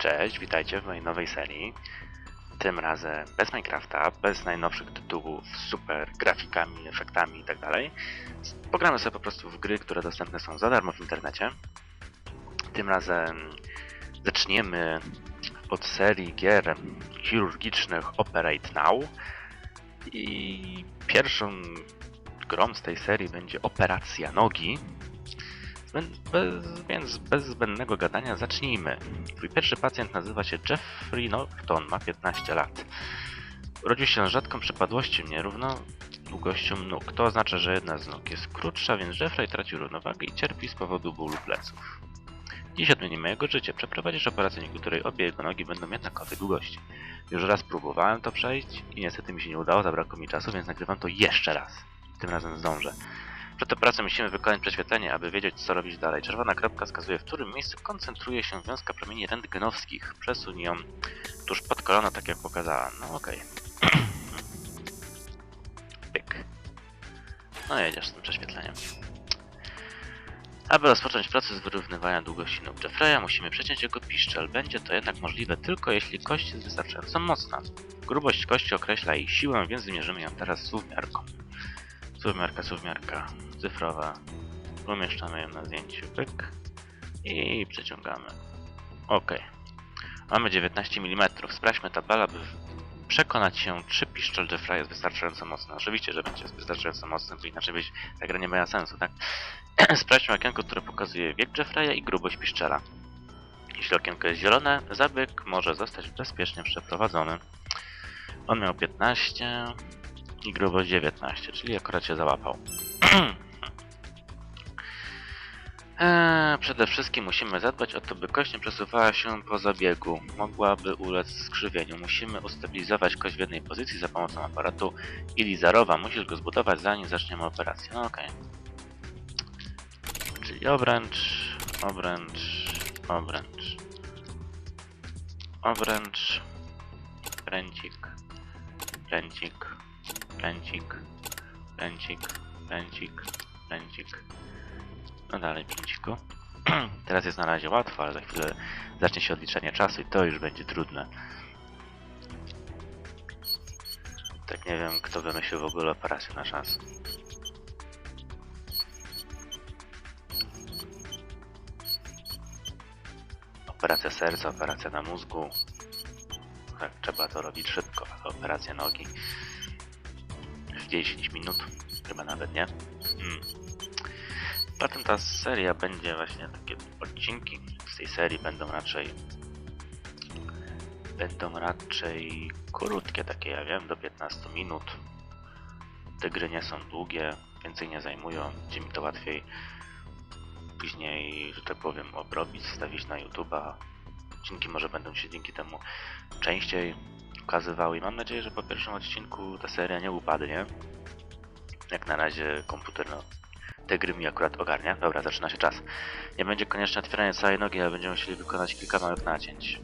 Cześć, witajcie w mojej nowej serii. Tym razem bez Minecrafta, bez najnowszych tytułów, z super grafikami, efektami itd. Pogramy sobie po prostu w gry, które dostępne są za darmo w internecie. Tym razem zaczniemy od serii gier chirurgicznych Operate Now. I pierwszą grą z tej serii będzie Operacja Nogi. Bez, więc bez zbędnego gadania zacznijmy. Twój pierwszy pacjent nazywa się Jeffrey Norton, ma 15 lat. Urodził się z rzadką przypadłością nierówno długością nóg. To oznacza, że jedna z nóg jest krótsza, więc Jeffrey traci równowagę i cierpi z powodu bólu pleców. Dziś odmienimy jego życie. Przeprowadzisz operację, dzięki której obie jego nogi będą jednakowej długości. Już raz próbowałem to przejść i niestety mi się nie udało, zabrakło mi czasu, więc nagrywam to jeszcze raz. Tym razem zdążę. Przed operacją musimy wykonać prześwietlenie, aby wiedzieć, co robić dalej. Czerwona kropka wskazuje, w którym miejscu koncentruje się wiązka promieni rentgenowskich. Przesuń ją tuż pod kolano, tak jak pokazała. No okej. Pyk. No jedziesz z tym prześwietleniem. Aby rozpocząć proces wyrównywania długości nóg Jeffreya, musimy przeciąć jego piszczel. Będzie to jednak możliwe tylko jeśli kość jest wystarczająco mocna. Grubość kości określa jej siłę, więc wymierzymy ją teraz suwmiarką. Suwmiarka, suwmiarka, cyfrowa. Umieszczamy ją na zdjęciu, pyk. I przeciągamy. Ok. Mamy 19 mm. Sprawdźmy tabelę, by przekonać się, czy piszczel Jeffreya jest wystarczająco mocny. Oczywiście, że będzie wystarczająco mocny, bo inaczej byś, ta gra nie miała sensu, tak? Sprawdźmy okienko, które pokazuje wiek Jeffreya i grubość piszczela. Jeśli okienko jest zielone, zabieg może zostać bezpiecznie przeprowadzony. On miał 15 i grubość 19, czyli akurat się załapał. Eee, przede wszystkim musimy zadbać o to, by kość nie przesuwała się po zabiegu. Mogłaby ulec skrzywieniu. Musimy ustabilizować kość w jednej pozycji za pomocą aparatu Ilizarowa. Musisz go zbudować zanim zaczniemy operację. No okej. Czyli obręcz, obręcz, obręcz. Obręcz. Pręcik. Pręcik. Pręcik. Pręcik. Pręcik. Pręcik. No dalej, pręciku. Teraz jest na razie łatwo, ale za chwilę zacznie się odliczanie czasu i to już będzie trudne. Tak nie wiem, kto wymyślił w ogóle operację na czas. Operacja serca, operacja na mózgu. Tak, trzeba to robić szybko, operacja nogi 10 minut, chyba nawet nie. Hmm. Potem ta seria będzie właśnie takie odcinki z tej serii będą raczej będą raczej krótkie takie, ja wiem, do 15 minut. Te gry nie są długie, więcej nie zajmują, będzie mi to łatwiej później, że tak powiem, obrobić, wstawić na YouTube'a. Odcinki może będą się dzięki temu częściej ukazywały i mam nadzieję, że po pierwszym odcinku ta seria nie upadnie. Jak na razie komputer no, te gry mi akurat ogarnia. Dobra, zaczyna się czas. Nie będzie konieczne otwieranie całej nogi, ale będziemy musieli wykonać kilka małych nacięć.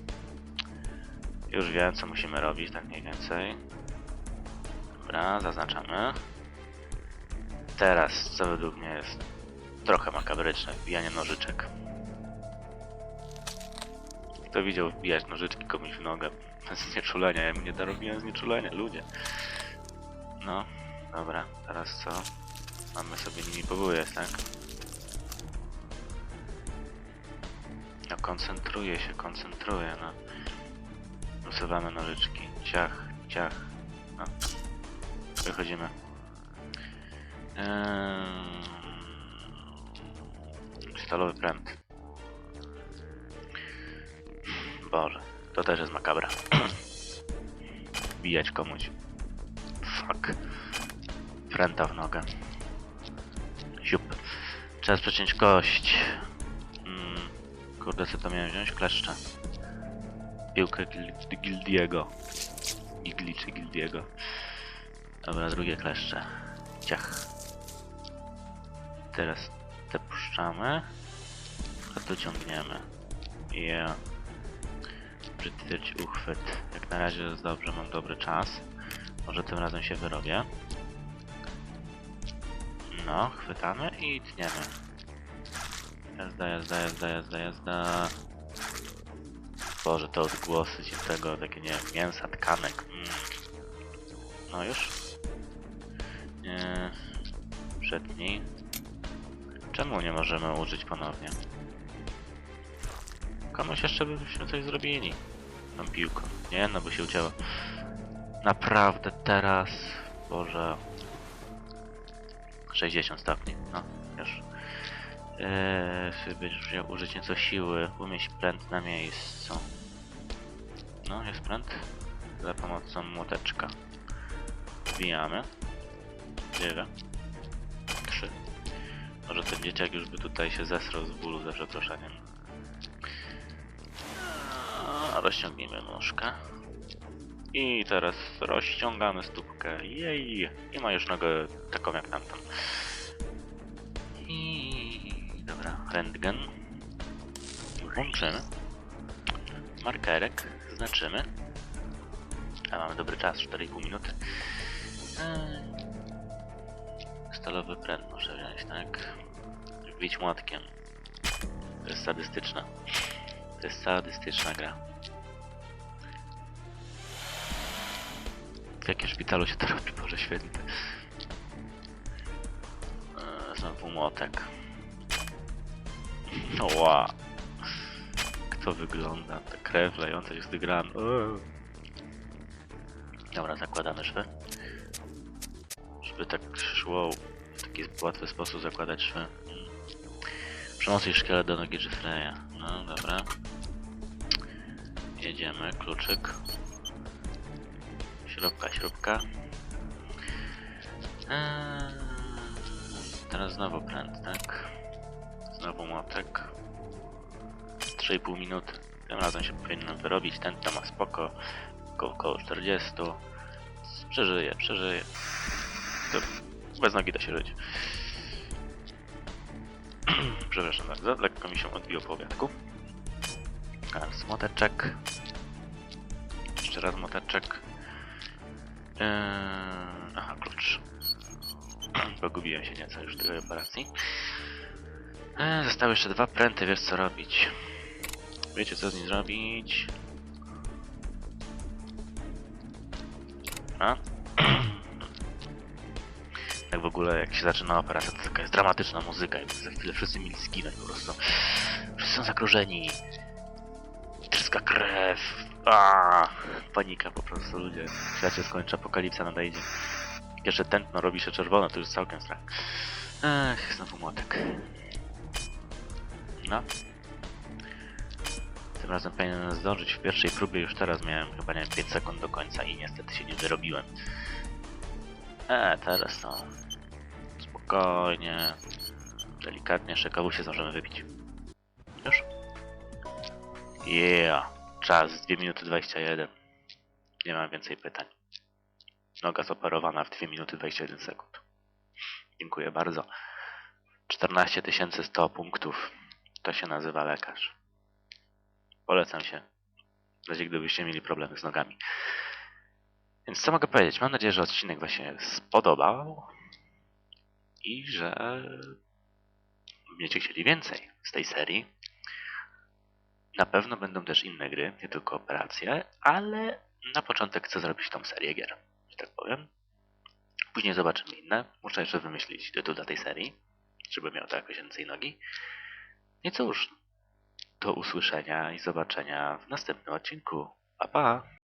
Już wiem, co musimy robić, tak mniej więcej. Dobra, zaznaczamy. Teraz, co według mnie jest trochę makabryczne, wbijanie nożyczek. Kto widział wbijać nożyczki komuś w nogę? Z nieczulenia, ja nie dorobiłem z nieczulenia, ludzie. No, dobra, teraz co? Mamy sobie nimi pobujać, tak? No koncentruję się, koncentruję, no. Usuwamy nożyczki. Ciach, ciach. No. Wychodzimy. Eee... Stalowy pręt. Boże, to też jest makabra. Bijać komuś. Fuck. Pręta w nogę. Siup. Czas przeciąć kość. Mm, kurde, co to miałem wziąć? Kleszcze. Piłkę gil Gildiego. Igli czy Gildiego. Dobra, drugie kleszcze. Ciach. Teraz te puszczamy. A to ciągniemy. Yeah. Przytyć uchwyt. Jak na razie jest dobrze, mam dobry czas. Może tym razem się wyrobię. No, chwytamy i tniemy. Jazda, jazda, jazda, jazda, jazda. Boże, te odgłosy ci tego, takie nie wiem, mięsa, tkanek. Mm. No już? Nie. Przedni. Czemu nie możemy użyć ponownie? Komuś jeszcze byśmy coś zrobili. Tą piłką. Nie, no bo się ucięło. Naprawdę teraz. Boże. 60 stopni. No, już. Eee, będziesz wziął użyć nieco siły. Umieść pręt na miejscu. No, jest pręt. Za pomocą młoteczka. Wbijamy. Dziewię. Trzy. Może ten dzieciak już by tutaj się zesrał z bólu za przeproszeniem. Rozciągnijmy nóżkę. I teraz rozciągamy stópkę. Jej! I ma już nogę taką jak tamtą. I dobra, rentgen. Włączymy. Markerek znaczymy. A mamy dobry czas, 4,5 minuty. Eee, Stalowy pręt muszę wziąć, tak? Wbić młotkiem. To jest sadystyczna. To jest sadystyczna gra. W jakim szpitalu się to robi, Boże Święty? Eee, Znowu młotek. No ła. Kto wygląda? Ta krew lejąca się z tych. Eee. Dobra, zakładamy szwy. Żeby tak szło w taki łatwy sposób zakładać szwy. Przemocuj szkielet do nogi Jeffreya. No dobra. Jedziemy, kluczyk. Śrubka, śrubka. Eee, teraz znowu pręt, tak? Znowu młotek. 3,5 minuty. Tym razem się powinno wyrobić. Ten tam ma spoko. Ko około 40. Przeżyje, przeżyje. To bez nogi da się żyć. Przepraszam bardzo, lekko mi się odbiło po obiadku. Teraz moteczek. Jeszcze raz moteczek. Eee, aha, klucz. Pogubiłem się nieco już w tej operacji. Eee, zostały jeszcze dwa pręty, wiesz co robić. Wiecie co z nim zrobić? A? Tak w ogóle jak się zaczyna operacja, to taka jest dramatyczna muzyka i za chwilę wszyscy mieli zginąć po prostu. Wszyscy są zagrożeni. Tryska krew. A, panika po prostu ludzie. Świat się skończy, apokalipsa nadejdzie. Jeszcze tętno robi się czerwone, to już całkiem strach. Ech, znowu młotek. No. Tym razem powinienem zdążyć w pierwszej próbie, już teraz miałem chyba nie wiem 5 sekund do końca i niestety się nie wyrobiłem. E, teraz to spokojnie, delikatnie, szekawusie zdążymy wypić. Już? Yeah, czas 2 minuty 21. Nie mam więcej pytań. Noga zoperowana w 2 minuty 21 sekund. Dziękuję bardzo. 14 100 punktów. To się nazywa lekarz. Polecam się. W razie gdybyście mieli problemy z nogami. Więc co mogę powiedzieć? Mam nadzieję, że odcinek Wam się spodobał i że będziecie chcieli więcej z tej serii. Na pewno będą też inne gry, nie tylko operacje, ale na początek chcę zrobić tą serię gier, że tak powiem. Później zobaczymy inne. Muszę jeszcze wymyślić tytuł dla tej serii, żeby miał to jakoś więcej nogi. I cóż, do usłyszenia i zobaczenia w następnym odcinku. Pa pa!